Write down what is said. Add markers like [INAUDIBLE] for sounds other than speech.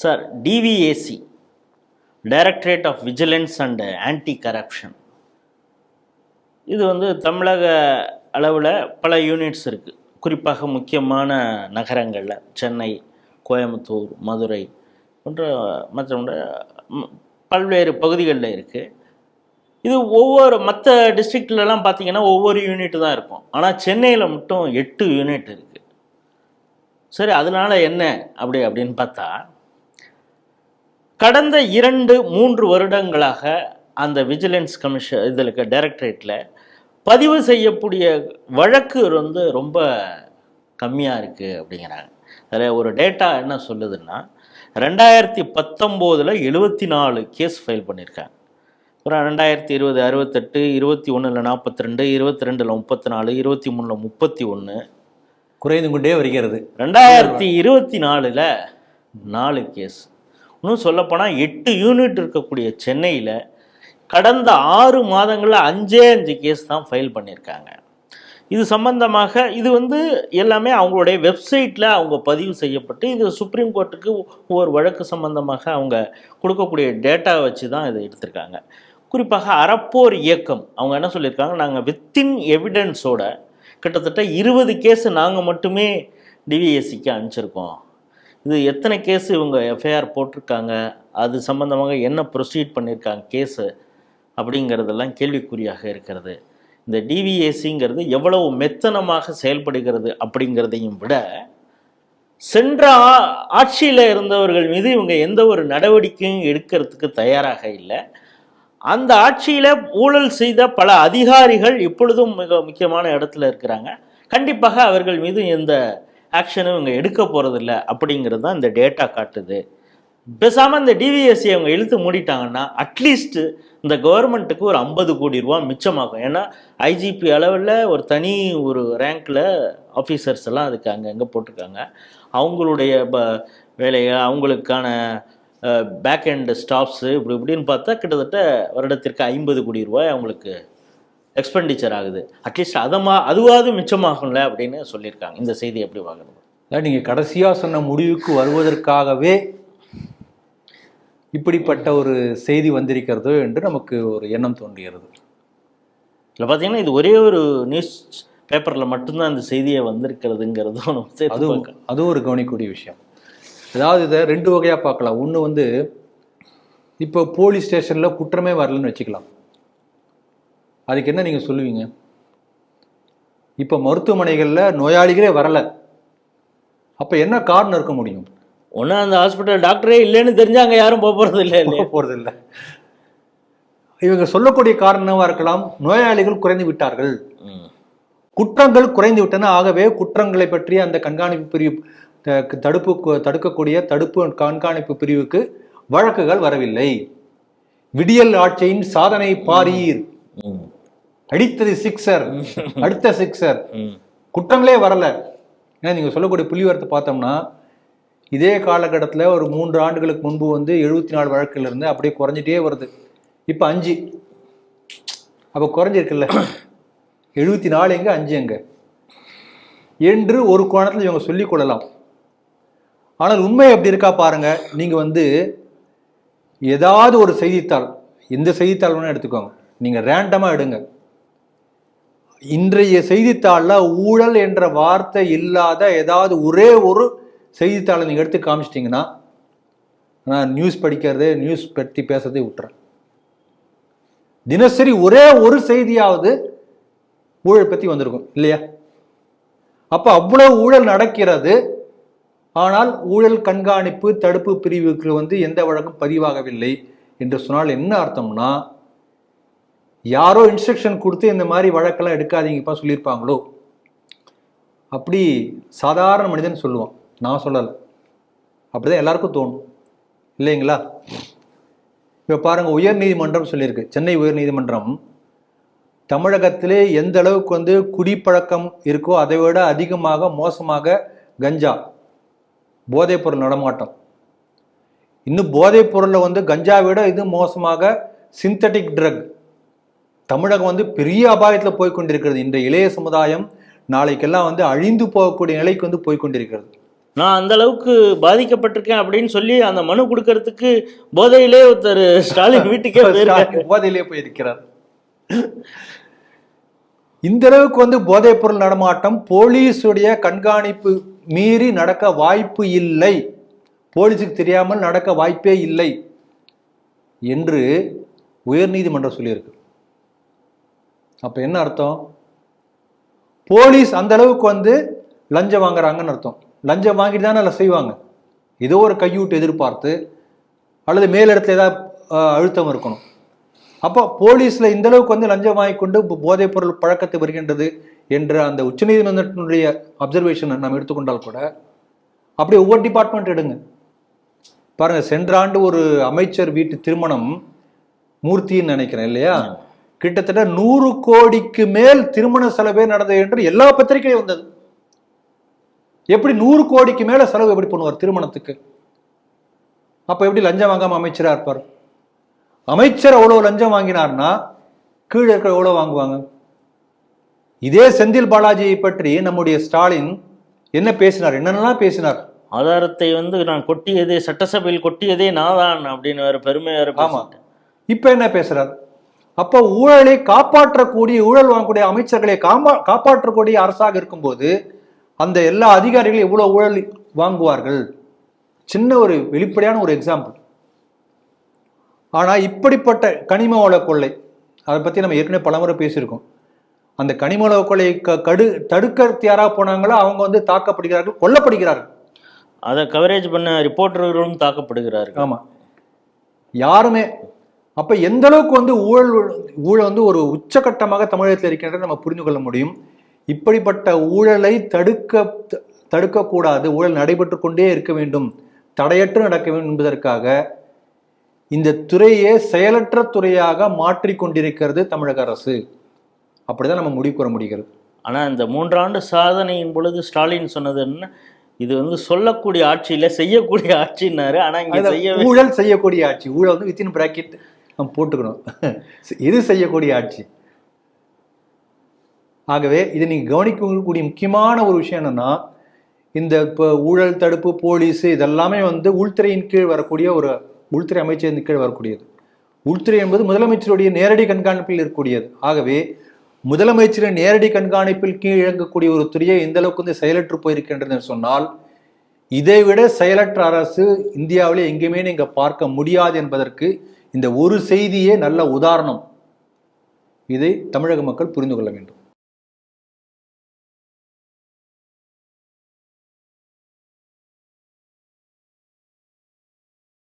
Sir DVAC directorate of vigilance and anti corruption இது வந்து தமிழக அளவில் பல யூனிட்ஸ் இருக்குது குறிப்பாக முக்கியமான நகரங்களில் சென்னை கோயம்புத்தூர் மதுரை போன்ற மற்ற பல்வேறு பகுதிகளில் இருக்குது இது ஒவ்வொரு மற்ற டிஸ்ட்ரிக்ட்லலாம் பார்த்தீங்கன்னா ஒவ்வொரு யூனிட் தான் இருக்கும். ஆனால் சென்னையில் மட்டும் எட்டு யூனிட் இருக்குது சரி அதனால் என்ன அப்படி அப்படின்னு பார்த்தா கடந்த இரண்டு மூன்று வருடங்களாக அந்த விஜிலன்ஸ் கமிஷன் இதில் இருக்க டைரக்டரேட்டில் பதிவு செய்யக்கூடிய வழக்கு வந்து ரொம்ப கம்மியாக இருக்குது அப்படிங்கிறாங்க. அதில் ஒரு டேட்டா என்ன சொல்லுதுன்னா ரெண்டாயிரத்தி பத்தொம்போதில் எழுபத்தி நாலு கேஸ் ஃபைல் பண்ணியிருக்காங்க அப்புறம் ரெண்டாயிரத்தி இருபது அறுபத்தெட்டு இருபத்தி ஒன்றில் நாற்பத்தி ரெண்டு இருபத்தி ரெண்டில் முப்பத்தி நாலு இருபத்தி மூணில் முப்பத்தி ஒன்று குறைந்து கொண்டே வருகிறது. ரெண்டாயிரத்தி இருபத்தி நாலில் நாலு கேஸ் இன்னும் சொல்லப்போனால் எட்டு யூனிட் இருக்கக்கூடிய சென்னையில் கடந்த ஆறு மாதங்களில் அஞ்சே அஞ்சு கேஸ் தான் ஃபைல் பண்ணியிருக்காங்க. இது சம்பந்தமாக இது வந்து எல்லாமே அவங்களுடைய வெப்சைட்டில் அவங்க பதிவு செய்யப்பட்டு இது சுப்ரீம் கோர்ட்டுக்கு ஒவ்வொரு வழக்கு சம்பந்தமாக அவங்க கொடுக்கக்கூடிய டேட்டா வச்சு தான் இதை எடுத்திருக்காங்க. குறிப்பாக அறப்போர் இயக்கம் அவங்க என்ன சொல்லியிருக்காங்க? நாங்கள் வித்தின் எவிடன்ஸோட கிட்டத்தட்ட இருபது கேஸ் நாங்கள் மட்டுமே டிவிஎஸ்சிக்கு அனுப்பிச்சிருக்கோம். இது எத்தனை கேஸ் இவங்க எஃப்ஐஆர் போட்டிருக்காங்க அது சம்மந்தமாக என்ன ப்ரொசீட் பண்ணியிருக்காங்க கேஸு அப்படிங்கிறதெல்லாம் கேள்விக்குறியாக இருக்கிறது. இந்த டிவிஏசிங்கிறது எவ்வளவு மெத்தனமாக செயல்படுகிறது அப்படிங்கிறதையும் விட சென்ற ஆ- ஆட்சியில் இருந்தவர்கள் மீது இவங்க எந்த ஒரு நடவடிக்கையும் எடுக்கிறதுக்கு தயாராக இல்லை. அந்த ஆட்சியில் ஊழல் செய்த பல அதிகாரிகள் இப்பொழுதும் மிக முக்கியமான இடத்துல இருக்கிறாங்க. கண்டிப்பாக அவர்கள் மீது எந்த ஆக்ஷனும் இவங்க எடுக்க போகிறதில்ல அப்படிங்கிறது தான் இந்த டேட்டா காட்டுது. பேசாமல் இந்த டிவிஎஸ்சி அவங்க இழுத்து மூடிட்டாங்கன்னா அட்லீஸ்ட்டு இந்த கவர்மெண்ட்டுக்கு ஒரு ஐம்பது கோடி ரூபா மிச்சமாகும். ஏன்னா ஐஜிபி அளவில் ஒரு தனி ஒரு ரேங்க்கில் ஆஃபீஸர்ஸ் எல்லாம் அதுக்கு அங்கே அங்கே போட்டிருக்காங்க. அவங்களுடைய ப வேலையை அவங்களுக்கான பேக் எண்ட் ஸ்டாஃப்ஸு இப்படி இப்படின்னு பார்த்தா கிட்டத்தட்ட வருடத்திற்கு ஐம்பது கோடி ரூபாய் அவங்களுக்கு எக்ஸ்பெண்டிச்சர் ஆகுது. அட்லீஸ்ட் அதை மா அதுவாவது மிச்சமாகும்ல அப்படின்னு சொல்லியிருக்காங்க. இந்த செய்தி எப்படி பார்க்கணும்? அதாவது நீங்கள் கடைசியாக சொன்ன முடிவுக்கு வருவதற்காகவே இப்படிப்பட்ட ஒரு செய்தி வந்திருக்கிறதோ என்று நமக்கு ஒரு எண்ணம் தோன்றுகிறது. இதில் பார்த்தீங்கன்னா இது ஒரே ஒரு நியூஸ் பேப்பரில் மட்டும்தான் இந்த செய்தியை வந்திருக்கிறதுங்கிறதும் அதுவும். அதுவும் ஒரு கவனிக்கக்கூடிய விஷயம். அதாவது இதை ரெண்டு வகையாக பார்க்கலாம். ஒன்று வந்து இப்போ போலீஸ் ஸ்டேஷனில் குற்றமே வரலன்னு வச்சுக்கலாம். அதுக்கு என்ன நீங்கள் சொல்லுவீங்க? இப்போ மருத்துவமனைகளில் நோயாளிகளே வரலை. அப்போ என்ன காரணம் இருக்க முடியும்? ஒண்ணு அந்த ஹாஸ்பிட்டல் டாக்டரே இல்லைன்னு தெரிஞ்சா அங்க யாரும் போக போறது இல்லை இல்லையா? போகிறது இல்லை. இவங்க சொல்லக்கூடிய காரணமாக இருக்கலாம்? நோயாளிகள் குறைந்து விட்டார்கள். குற்றங்கள் குறைந்து விட்டன. ஆகவே குற்றங்களை பற்றிய அந்த கண்காணிப்பு பிரிவு தடுப்பு தடுக்கக்கூடிய தடுப்பு கண்காணிப்பு பிரிவுக்கு வழக்குகள் வரவில்லை. விடியல் ஆட்சியின் சாதனை பாரீர். அடித்தது சிக்ஸர் [LAUGHS] அடுத்த சிக்ஸர். குற்றங்களே வரல. ஏன்னா நீங்க சொல்லக்கூடிய புள்ளிவரத்தை பார்த்தோம்னா இதே காலகட்டத்தில் ஒரு மூன்று ஆண்டுகளுக்கு முன்பு வந்து எழுபத்தி நாலு வழக்குல இருந்து அப்படியே குறைஞ்சிட்டே வருது. இப்போ அஞ்சு. அப்போ குறைஞ்சிருக்குல்ல. [COUGHS] எழுபத்தி நாலு எங்க அஞ்சு எங்க? என்று ஒரு கோணத்தில் இவங்க சொல்லிக் கொள்ளலாம். ஆனால் உண்மை எப்படி இருக்கா பாருங்க. நீங்க வந்து ஏதாவது ஒரு செய்தித்தாள் எந்த செய்தித்தாள் வேணா எடுத்துக்கோங்க. நீங்க ரேண்டமா எடுங்க. இன்றைய செய்தித்தாளில் ஊழல் என்ற வார்த்தை இல்லாத ஏதாவது ஒரே ஒரு செய்தித்தாளை நீங்கள் எடுத்து காமிச்சிட்டிங்கன்னா நான் நியூஸ் படிக்கிறது நியூஸ் பற்றி பேசுறதே விட்டுறேன். தினசரி ஒரே ஒரு செய்தியாவது ஊழல் பற்றி வந்திருக்கும் இல்லையா? அப்போ அவ்வளோ ஊழல் நடக்கிறது ஆனால் ஊழல் கண்காணிப்பு தடுப்பு பிரிவுக்கு வந்து எந்த வழக்கும் பதிவாகவில்லை என்று சொன்னால் என்ன அர்த்தம்னா யாரோ இன்ஸ்ட்ரக்ஷன் கொடுத்து இந்த மாதிரி வழக்கெல்லாம் எடுக்காதீங்கப்பா சொல்லியிருப்பாங்களோ? அப்படி சாதாரண மனிதன் சொல்லுவான். நான் சொல்லலை. அப்படிதான் எல்லாருக்கும் தோணும். இல்லைங்களா? இப்போ பாருங்க உயர்நீதிமன்றம் சொல்லியிருக்கு. சென்னை உயர்நீதிமன்றம் தமிழகத்திலே எந்த அளவுக்கு வந்து குடிப்பழக்கம் இருக்கோ அதை விட அதிகமாக மோசமாக கஞ்சா போதைப்பொருள் நடமாட்டம். இன்னும் போதைப்பொருளில் வந்து கஞ்சா விட இது மோசமாக சிந்தட்டிக் ட்ரக் தமிழகம் வந்து பெரிய அபாயத்தில் போய் கொண்டிருக்கிறது இன்றைய இளைய சமுதாயம் நாளைக்கெல்லாம் வந்து அழிந்து போகக்கூடிய நிலைக்கு வந்து போய் கொண்டிருக்கிறது நான் அந்த அளவுக்கு பாதிக்கப்பட்டிருக்கேன் அப்படின்னு சொல்லி அந்த மனு கொடுக்கறதுக்கு போதையிலே ஒருத்தர் [LAUGHS] ஸ்டாலின் வீட்டுக்கே போதையிலே போயிருக்கிறார். இந்த அளவுக்கு வந்து போதைப் பொருள் நடமாட்டம் போலீஸுடைய கண்காணிப்பு மீறி நடக்க வாய்ப்பு இல்லை. போலீஸுக்கு தெரியாமல் நடக்க வாய்ப்பே இல்லை என்று உயர்நீதிமன்றம் சொல்லியிருக்கு. அப்போ என்ன அர்த்தம்? போலீஸ் அந்த அளவுக்கு வந்து லஞ்சம் வாங்குறாங்கன்னு அர்த்தம். லஞ்சம் வாங்கிட்டு தானே அதில் செய்வாங்க. ஏதோ ஒரு கையூட்டு எதிர்பார்த்து அல்லது மேலிடத்துல ஏதாவது அழுத்தம் இருக்கணும். அப்போ போலீஸில் இந்த அளவுக்கு வந்து லஞ்சம் வாங்கி கொண்டு போதைப் பொருள் பழக்கத்தை வருகின்றது என்ற அந்த உச்சநீதிமன்றத்தினுடைய அப்சர்வேஷனை நாம் எடுத்துக்கொண்டால் கூட அப்படியே ஒவ்வொரு டிபார்ட்மெண்ட் எடுங்க. பாருங்கள் சென்ற ஆண்டு ஒரு அமைச்சர் வீட்டு திருமணம் மூர்த்தின்னு நினைக்கிறேன் இல்லையா? கிட்டத்தட்ட நூறு கோடிக்கு மேல் திருமண செலவே நடந்தது என்று எல்லா பத்திரிகையும் வந்தது. எப்படி நூறு கோடிக்கு மேல செலவு எப்படி பண்ணுவார் திருமணத்துக்கு? அப்ப எப்படி லஞ்சம் வாங்காம அமைச்சரா இருப்பார்? அமைச்சர் அவ்வளவு லஞ்சம் வாங்கினார்னா கீழே இருக்கிற எவ்வளவு வாங்குவாங்க? இதே செந்தில் பாலாஜியை பற்றி நம்முடைய ஸ்டாலின் என்ன பேசினார்? என்னென்னலாம் பேசினார்? ஆதாரத்தை வந்து நான் கொட்டியதே சட்டசபையில் கொட்டியதே நான் தான் அப்படின்னு வேற பெருமை வேற ஆமா. இப்ப என்ன பேசுறார்? அப்போ ஊழலை காப்பாற்றக்கூடிய ஊழல் வாங்கக்கூடிய அமைச்சர்களை காமா காப்பாற்றக்கூடிய அரசாக இருக்கும்போது அந்த எல்லா அதிகாரிகளும் எவ்வளவு ஊழல் வாங்குவார்கள்? சின்ன ஒரு வெளிப்படையான ஒரு எக்ஸாம்பிள் ஆனா இப்படிப்பட்ட கனிம வள கொள்ளை அதை பத்தி நம்ம ஏற்கனவே பலமுறை பேசியிருக்கோம். அந்த கனிம வள கொள்ளை க- கடு தடுக்க யாராக போனாங்களோ? அவங்க வந்து தாக்கப்படுகிறார்கள் கொல்லப்படுகிறார்கள். அதை கவரேஜ் பண்ண ரிப்போர்ட்டர்களும் தாக்கப்படுகிறார்கள். ஆமா. யாருமே அப்ப எந்த அளவுக்கு வந்து ஊழல் ஊழல் வந்து ஒரு உச்சகட்டமாக தமிழகத்தில் இருக்கின்றதை நம்ம புரிந்து கொள்ள முடியும். இப்படிப்பட்ட ஊழலை தடுக்க தடுக்கக்கூடாது ஊழல் நடைபெற்று கொண்டே இருக்க வேண்டும் தடையற்று நடக்க வேண்டும் என்பதற்காக இந்த துறையே செயலற்ற துறையாக மாற்றிக் கொண்டிருக்கிறது தமிழக அரசு. அப்படிதான் நம்ம முடிவு கூற முடிகிறது. ஆனா இந்த மூன்றாண்டு சாதனையின் பொழுது ஸ்டாலின் சொன்னது என்ன? இது வந்து சொல்லக்கூடிய ஆட்சி இல்ல செய்யக்கூடிய ஆட்சின்னாரு. ஆனா இங்க செய்ய ஊழல் செய்யக்கூடிய ஆட்சி. ஊழல் வந்து வித்தின் பிராக்கெட் நம்ம போட்டுக்கணும். இது செய்யக்கூடிய ஆட்சி. ஆகவே இதை நீங்கள் கவனிக்கக்கூடிய முக்கியமான ஒரு விஷயம் என்னென்னா இந்த இப்போ ஊழல் தடுப்பு போலீஸ் இதெல்லாமே வந்து உள்துறையின் கீழ் வரக்கூடிய ஒரு உள்துறை அமைச்சரின் கீழ் வரக்கூடியது. உள்துறை என்பது முதலமைச்சருடைய நேரடி கண்காணிப்பில் இருக்கக்கூடியது. ஆகவே முதலமைச்சரின் நேரடி கண்காணிப்பில் கீழ் இயங்கக்கூடிய ஒரு துறையை எந்த அளவுக்கு வந்து செயலற்று போயிருக்கின்றது என்று சொன்னால் இதைவிட செயலற்ற அரசு இந்தியாவிலே எங்கேயுமே நீங்கள் பார்க்க முடியாது என்பதற்கு இந்த ஒரு செய்தியே நல்ல உதாரணம். இதை தமிழக மக்கள் புரிந்து கொள்ள வேண்டும்.